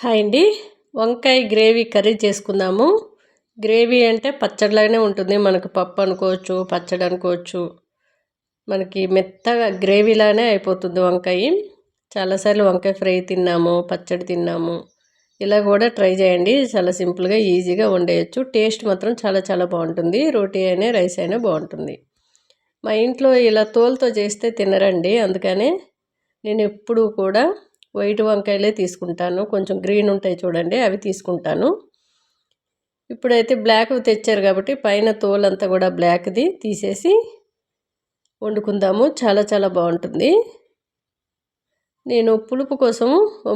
Hi అండి. వంకాయ gravy curry చేసుకుందాము. గ్రేవీ అంటే పచ్చడిలాగానే ఉంటుంది. మనకు పప్పు అనుకోవచ్చు పచ్చడి అనుకోవచ్చు. మనకి మెత్తగా గ్రేవీలానే అయిపోతుంది వంకాయ. చాలాసార్లు వంకాయ ఫ్రై తిన్నాము పచ్చడి తిన్నాము. ఇలా కూడా ట్రై చేయండి. చాలా సింపుల్గా ఈజీగా వండేయచ్చు. టేస్ట్ మాత్రం చాలా చాలా బాగుంటుంది. రోటీ అయినా రైస్ అయినా బాగుంటుంది. మా ఇంట్లో ఇలా తోలుతో చేస్తే తినరండి. అందుకనే నేను ఎప్పుడూ కూడా వైట్ వంకాయలే తీసుకుంటాను. కొంచెం గ్రీన్ ఉంటాయి చూడండి అవి తీసుకుంటాను. ఇప్పుడైతే బ్లాక్ తెచ్చారు కాబట్టి పైన తోలంతా కూడా బ్లాక్ది తీసేసి వండుకుందాము. చాలా చాలా బాగుంటుంది. నేను పులుపు కోసం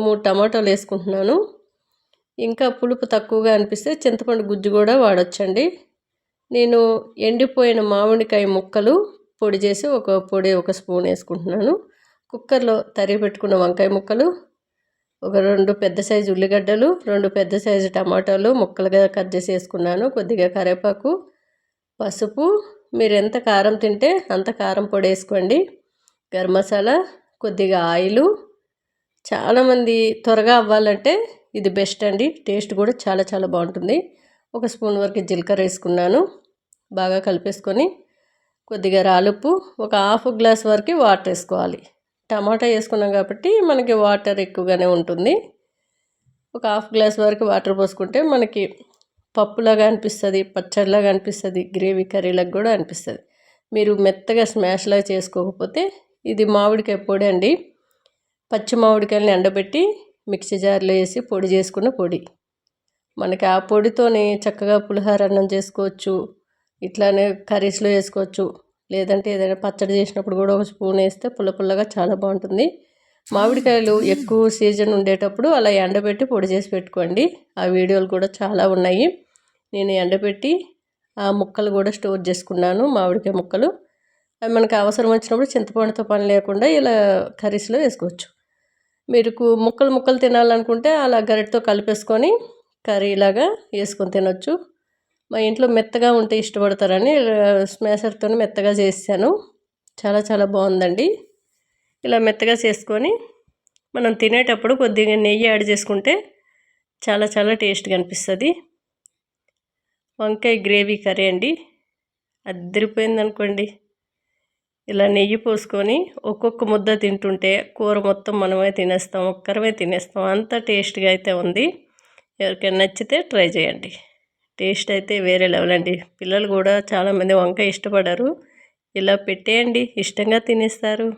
మూడు టమాటాలు వేసుకుంటున్నాను. ఇంకా పులుపు తక్కువగా అనిపిస్తే చింతపండు గుజ్జు కూడా వాడచ్చండి. నేను ఎండిపోయిన మామిడికాయ ముక్కలు పొడి చేసి ఒక పొడి ఒక స్పూన్ వేసుకుంటున్నాను. కుక్కర్లో తరిగి పెట్టుకున్న వంకాయ ముక్కలు ఒక రెండు పెద్ద సైజు ఉల్లిగడ్డలు రెండు పెద్ద సైజు టమాటాలు ముక్కలుగా కట్ చేసి వేసుకున్నాను. కొద్దిగా కరివేపాకు పసుపు. మీరు ఎంత కారం తింటే అంత కారం పొడి వేసుకోండి. గరం మసాలా కొద్దిగా ఆయిలు. చాలామంది త్వరగా అవ్వాలంటే ఇది బెస్ట్ అండి. టేస్ట్ కూడా చాలా చాలా బాగుంటుంది. ఒక స్పూన్ వరకు జీలకర్ర వేసుకున్నాను. బాగా కలిపేసుకొని కొద్దిగా రాలుపు ఒక హాఫ్ గ్లాస్ వరకు వాటర్ వేసుకోవాలి. టమాటా వేసుకున్నాం కాబట్టి మనకి వాటర్ ఎక్కువగానే ఉంటుంది. ఒక హాఫ్ గ్లాస్ వరకు వాటర్ పోసుకుంటే మనకి పప్పులాగా అనిపిస్తుంది పచ్చడిలాగా అనిపిస్తుంది గ్రేవీ కర్రీలకు కూడా అనిపిస్తుంది. మీరు మెత్తగా స్మాష్లాగా చేసుకోకపోతే ఇది మామిడికాయ పొడి అండి. పచ్చి మామిడికాయలని ఎండబెట్టి మిక్సీ జార్లో వేసి పొడి చేసుకున్న పొడి. మనకి ఆ పొడితోనే చక్కగా పులిహోర అన్నం చేసుకోవచ్చు ఇట్లానే కర్రీస్లో వేసుకోవచ్చు. లేదంటే ఏదైనా పచ్చడి చేసినప్పుడు కూడా ఒక స్పూన్ వేస్తే పుల్ల పుల్లగా చాలా బాగుంటుంది. మామిడికాయలు ఎక్కువ సీజన్ ఉండేటప్పుడు అలా ఎండబెట్టి పొడి చేసి పెట్టుకోండి. ఆ వీడియోలు కూడా చాలా ఉన్నాయి. నేను ఎండబెట్టి ఆ ముక్కలు కూడా స్టోర్ చేసుకున్నాను మామిడికాయ ముక్కలు. అవి మనకు అవసరం వచ్చినప్పుడు చింతపండుతో పని లేకుండా ఇలా కర్రీస్లో వేసుకోవచ్చు. మీరు ముక్కలు ముక్కలు తినాలనుకుంటే అలా గరిటతో కలిపేసుకొని కర్రీలాగా వేసుకొని తినొచ్చు. మా ఇంట్లో మెత్తగా ఉంటే ఇష్టపడతారని స్మాషర్తో మెత్తగా చేశాను. చాలా చాలా బాగుందండి. ఇలా మెత్తగా చేసుకొని మనం తినేటప్పుడు కొద్దిగా నెయ్యి యాడ్ చేసుకుంటే చాలా చాలా టేస్ట్గా అనిపిస్తుంది వంకాయ గ్రేవీ కర్రీ అండి. అద్దరిపోయింది అనుకోండి ఇలా నెయ్యి పోసుకొని ఒక్కొక్క ముద్ద తింటుంటే కూర మొత్తం మనమే తినేస్తాం ఒక్కరమే తినేస్తాం. అంత టేస్ట్గా అయితే ఉంది. ఎవరికైనా నచ్చితే ట్రై చేయండి. టేస్ట్ అయితే వేరే లెవెల్ అండి. పిల్లలు కూడా చాలామంది వంకాయ ఇష్టపడరు. ఇలా పెట్టేయండి. ఇష్టంగా తినేస్తారు.